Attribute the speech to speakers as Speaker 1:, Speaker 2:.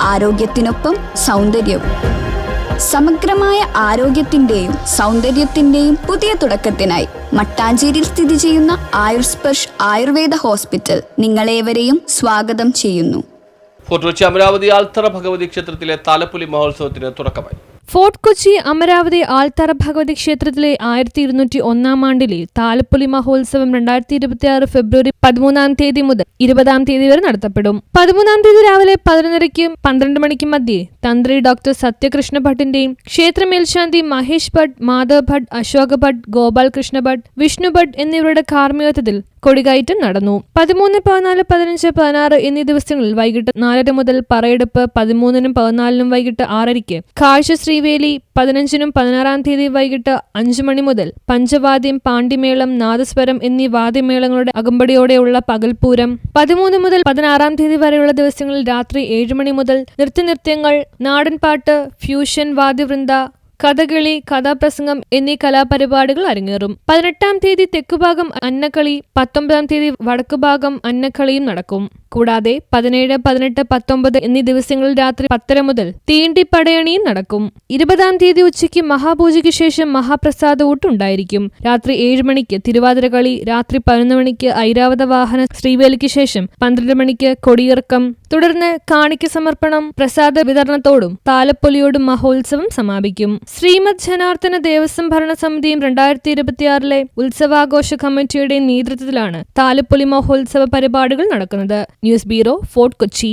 Speaker 1: ആരോഗ്യത്തിനൊപ്പം സൗന്ദര്യവും. സമഗ്രമായ ആരോഗ്യത്തിന്റെയും സൗന്ദര്യത്തിന്റെയും പുതിയ തുടക്കത്തിനായി മട്ടാഞ്ചേരിയിൽ സ്ഥിതി ചെയ്യുന്ന ആയുർസ്പർഷ് ആയുർവേദ ഹോസ്പിറ്റൽ നിങ്ങളേവരെയും സ്വാഗതം ചെയ്യുന്നു.
Speaker 2: ഫോർട്ടുകൊച്ചി അമരാവതി ആൽത്തറ ഭഗവതി ക്ഷേത്രത്തിലെ താലപ്പൊലി മഹോത്സവത്തിന് തുടക്കമായി.
Speaker 3: ഫോർട്ട് കൊച്ചി അമരാവതി ആൽത്തറ ഭഗവതി ക്ഷേത്രത്തിലെ ആയിരത്തി ഇരുന്നൂറ്റി ഒന്നാം ആണ്ടിലെ താലപ്പൊലി മഹോത്സവം രണ്ടായിരത്തി ഇരുപത്തി ആറ് ഫെബ്രുവരി പതിമൂന്നാം തീയതി മുതൽ ഇരുപതാം തീയതി വരെ നടത്തപ്പെടും. പതിമൂന്നാം തീയതി രാവിലെ പതിനൊന്നരയ്ക്കും പന്ത്രണ്ട് മണിക്കും മധ്യേ തന്ത്രി ഡോക്ടർ സത്യകൃഷ്ണ ഭട്ടിന്റെയും ക്ഷേത്ര മേൽശാന്തി മഹേഷ് ഭട്ട് മാധവ് ഭട്ട് അശോക ഭട്ട് ഗോപാൽ കൃഷ്ണ ഭട്ട് വിഷ്ണു ഭട്ട് എന്നിവരുടെ കാർമ്മികത്വത്തിൽ കൊടികയറ്റം നടന്നു. പതിമൂന്ന് പതിനാല് പതിനഞ്ച് പതിനാറ് എന്നീ ദിവസങ്ങളിൽ വൈകിട്ട് നാലര മുതൽ പറയെടുപ്പ് പതിമൂന്നിനും പതിനാലിനും വൈകിട്ട് ആറരയ്ക്ക് കാഴ്ച ശ്രീവേലി പതിനഞ്ചിനും പതിനാറാം തീയതി വൈകിട്ട് അഞ്ചു മണി മുതൽ പഞ്ചവാദ്യം പാണ്ഡിമേളം നാദസ്വരം എന്നീ വാദ്യമേളങ്ങളുടെ അകമ്പടിയോടെയുള്ള പകൽപൂരം പതിമൂന്ന് മുതൽ പതിനാറാം തീയതി വരെയുള്ള ദിവസങ്ങളിൽ രാത്രി ഏഴ് മണി മുതൽ നൃത്യനൃത്യങ്ങൾ നാടൻപാട്ട് ഫ്യൂഷൻ വാദ്യവൃന്ദ കഥകളി കഥാപ്രസംഗം എന്നീ കലാപരിപാടികൾ അരങ്ങേറും. പതിനെട്ടാം തീയതി തെക്കുഭാഗം അന്നക്കളി പത്തൊമ്പതാം തീയതി വടക്കുഭാഗം അന്നക്കളിയും നടക്കും. കൂടാതെ പതിനേഴ് പതിനെട്ട് പത്തൊമ്പത് എന്നീ ദിവസങ്ങളിൽ രാത്രി പത്തര മുതൽ തീണ്ടി പടയണിയും നടക്കും. ഇരുപതാം തീയതി ഉച്ചയ്ക്ക് മഹാപൂജയ്ക്ക് ശേഷം മഹാപ്രസാദ ഊട്ടുണ്ടായിരിക്കും രാത്രി ഏഴ് മണിക്ക് തിരുവാതിരകളി രാത്രി പതിനൊന്ന് മണിക്ക് ഐരാവത വാഹന ശ്രീവേലിക്ക് ശേഷം പന്ത്രണ്ട് മണിക്ക് കൊടിയിറക്കം. തുടർന്ന് കാണിക്ക സമർപ്പണം പ്രസാദ വിതരണത്തോടും താലപ്പൊലിയോടും മഹോത്സവം സമാപിക്കും. ശ്രീമദ് ജനാർദ്ദന ദേവസ്വം ഭരണ സമിതിയും രണ്ടായിരത്തി ഇരുപത്തിയാറിലെ ഉത്സവാഘോഷ കമ്മിറ്റിയുടെയും നേതൃത്വത്തിലാണ് താലപ്പൊലി മഹോത്സവ പരിപാടികൾ നടക്കുന്നത്. News bureau fort Kochi